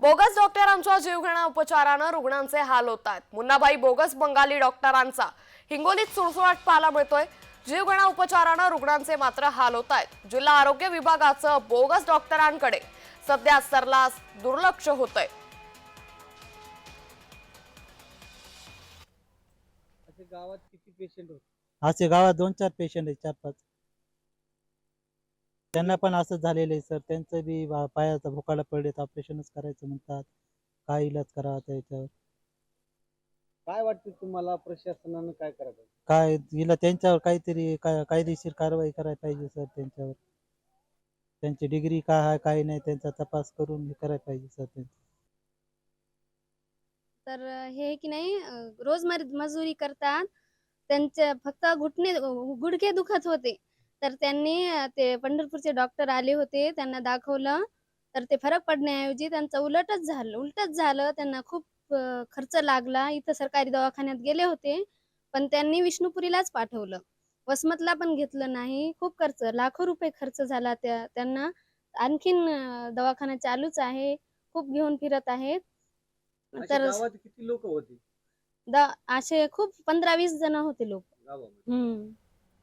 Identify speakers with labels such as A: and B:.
A: Bogus डॉक्टरांच्या जीवघेण्या उपचारानं रुग्णांचे हाल होत आहेत मुन्नाबाई बोगस बंगाली डॉक्टरांचा हिंगोलीत सुळसुळाट पाहायला मिळतोय. जीवघेण्या उपचारानं रुग्णांचे मात्र हाल होत आहेत जिल्हा आरोग्य विभागाचं बोगस डॉक्टरांकडे सध्या सरलास दुर्लक्ष होतंय.
B: असे गावात किती पेशंट होते?
C: असे गावात दोन चार पेशंट आहेत चार पाच. त्यांना पण असंच झालेलं आहे सर. त्यांचं बी पायाचा भोकाला पडलेत ऑपरेशनच करायचं म्हणतात. काय इलाज करावा आता याच्यावर?
B: काय वाटतं तुम्हाला प्रशासनानं काय करायचं?
C: काय हिला त्यांच्यावर काहीतरी काय कायदेशीर कारवाई करायला पाहिजे सर त्यांच्यावर. त्यांची डिग्री काय आहे काय नाही त्यांचा तपास करून हे करायला पाहिजे सर त्यांचं.
D: तर हे की नाही रोज मर- मजुरी करतात त्यांचे फक्त घुटणे गुडघे दुखत होते. तर त्यांनी ते पंढरपूरचे डॉक्टर आले होते त्यांना दाखवलं. तर ते फरक पडण्याऐवजी त्यांचं उलटच झालं. उलटच झालं त्यांना खूप खर्च लागला. इथं सरकारी दवाखान्यात गेले होते पण त्यांनी विष्णुपुरीलाच पाठवलं. वसमतला पण घेतलं नाही. खूप खर्च लाखो रुपये खर्च झाला त्या त्यांना. आणखीन दवाखाना चालूच आहे. खूप घेऊन फिरत आहेत. तर
B: किती लोक होते?
D: असे खूप पंधरा वीस जण होते लोक. हम्म.